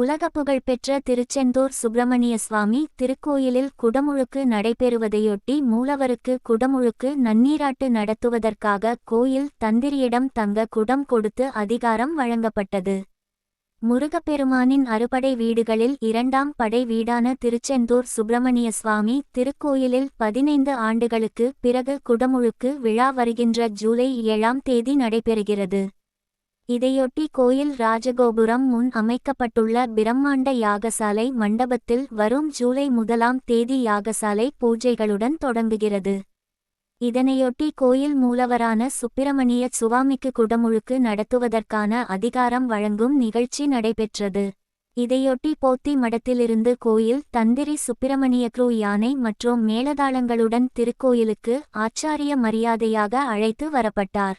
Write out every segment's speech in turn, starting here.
உலக புகழ்பெற்ற திருச்செந்தூர் சுப்பிரமணிய சுவாமி திருக்கோயிலில் குடமுழுக்கு நடைபெறுவதையொட்டி மூலவருக்கு குடமுழுக்கு நன்னீராட்டு நடத்துவதற்காக கோயில் தந்திரியிடம் தங்க குடம் கொடுத்து அதிகாரம் வழங்கப்பட்டது. முருகப்பெருமானின் அறுபடை வீடுகளில் இரண்டாம் படை வீடான திருச்செந்தூர் சுப்பிரமணிய சுவாமி திருக்கோயிலில் பதினைந்து ஆண்டுகளுக்கு பிறகு குடமுழுக்கு விழா வருகின்ற ஜூலை ஏழாம் தேதி நடைபெறுகிறது. இதையொட்டி கோயில் ராஜகோபுரம் முன் அமைக்கப்பட்டுள்ள பிரம்மாண்ட யாகசாலை மண்டபத்தில் வரும் ஜூலை முதலாம் தேதி யாகசாலை பூஜைகளுடன் தொடங்குகிறது. இதனையொட்டி கோயில் மூலவரான சுப்பிரமணிய சுவாமிக்கு குடமுழுக்கு நடத்துவதற்கான அதிகாரம் வழங்கும் நிகழ்ச்சி நடைபெற்றது. இதையொட்டி போத்தி மடத்திலிருந்து கோயில் தந்திரி சுப்பிரமணிய குரு யானை மற்றும் மேலதாளங்களுடன் திருக்கோயிலுக்கு ஆச்சாரிய மரியாதையாக அழைத்து வரப்பட்டார்.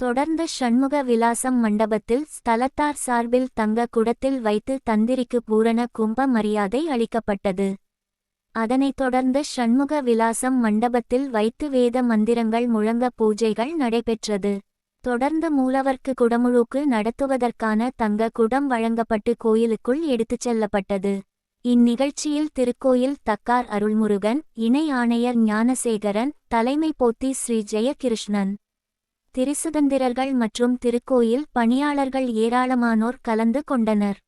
தொடர்ந்து ஷண்முக விலாசம் மண்டபத்தில் ஸ்தலத்தார் சார்பில் தங்க குடத்தில் வைத்து தந்திரிக்கு பூரண கும்ப மரியாதை அளிக்கப்பட்டது. அதனைத் தொடர்ந்து ஷண்முக விலாசம் மண்டபத்தில் வைத்து வேத மந்திரங்கள் முழங்க பூஜைகள் நடைபெற்றது. தொடர்ந்து மூலவர்க்கு குடமுழுக்கு நடத்துவதற்கான தங்க குடம் வழங்கப்பட்டு கோயிலுக்குள் எடுத்துச் செல்லப்பட்டது. இந்நிகழ்ச்சியில் திருக்கோயில் தக்கார் அருள்முருகன் இணை ஆணையர் ஞானசேகரன் தலைமை போத்தி ஸ்ரீ ஜெயகிருஷ்ணன். திருசுதந்திரர்கள் மற்றும் திருக்கோயில் பணியாளர்கள் ஏராளமானோர் கலந்து கொண்டனர்.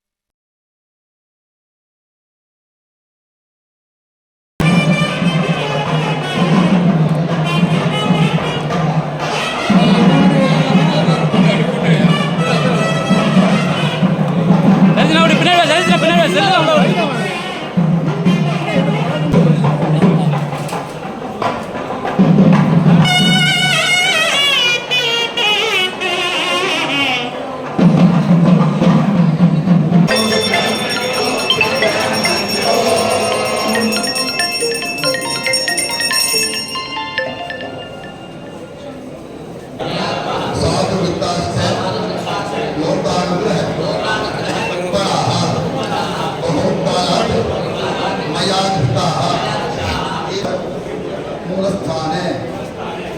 मूलस्थाने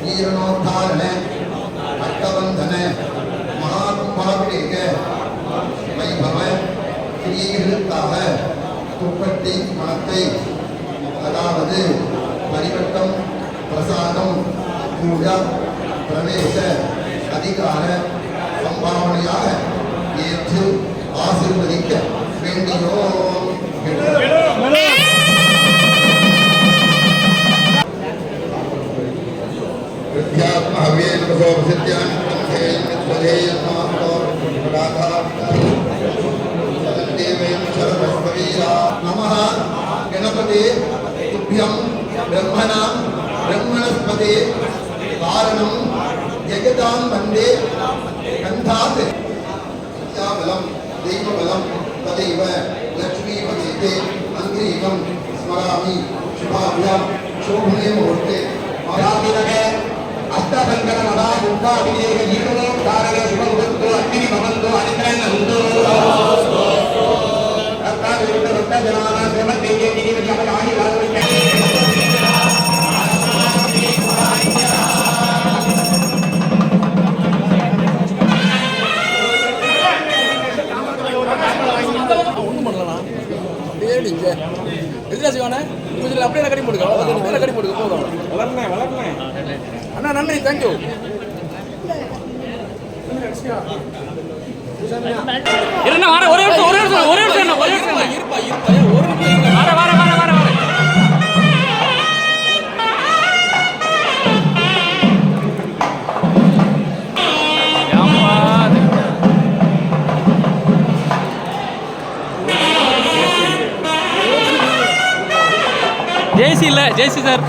जीर्णोद्धारणे अट्टबन्धने महाकुम्भाभिषेके वैभव ஸ்ரீகிருத்தாக துப்பட்டி மணத்தை அதாவது பரிவட்டம் பிரசாதம் பூஜா பிரவேச அதிகார சம்பாவனையாக ஏற்று ஆசீர்வதிக்க सर्वो विद्यानन्दं ध्येयमुद्धेयमात्मराधादेवीरा नमः गणपते तुभ्यं ब्रह्मणां ब्रह्मणस्पते कारणं जगतां वंदे कण्ठात् विद्याबलं दैवबलं तदैव लक्ष्मीपदेते अङ्ग्रीवं स्मरामि शुभाभ्यां शोभने मुहूर्ते मया అష్టసంకరమదా ఉపాభిషేక జీవనోద్ధారణ శుభముహూర్తో అగ్ని భవంతో అనిగ్రహణ ఉందో கொஞ்சம் அப்படியே கட்டி போடுங்க. மேல கட்டி போடுங்க. போதும். வளர்னே வளர்னே அண்ணா நன்றி. தேங்க்யூ இருண்ணா வர ஒரே ஒரே ஒரே ஜேசி இல்ல ஜேசி சார்.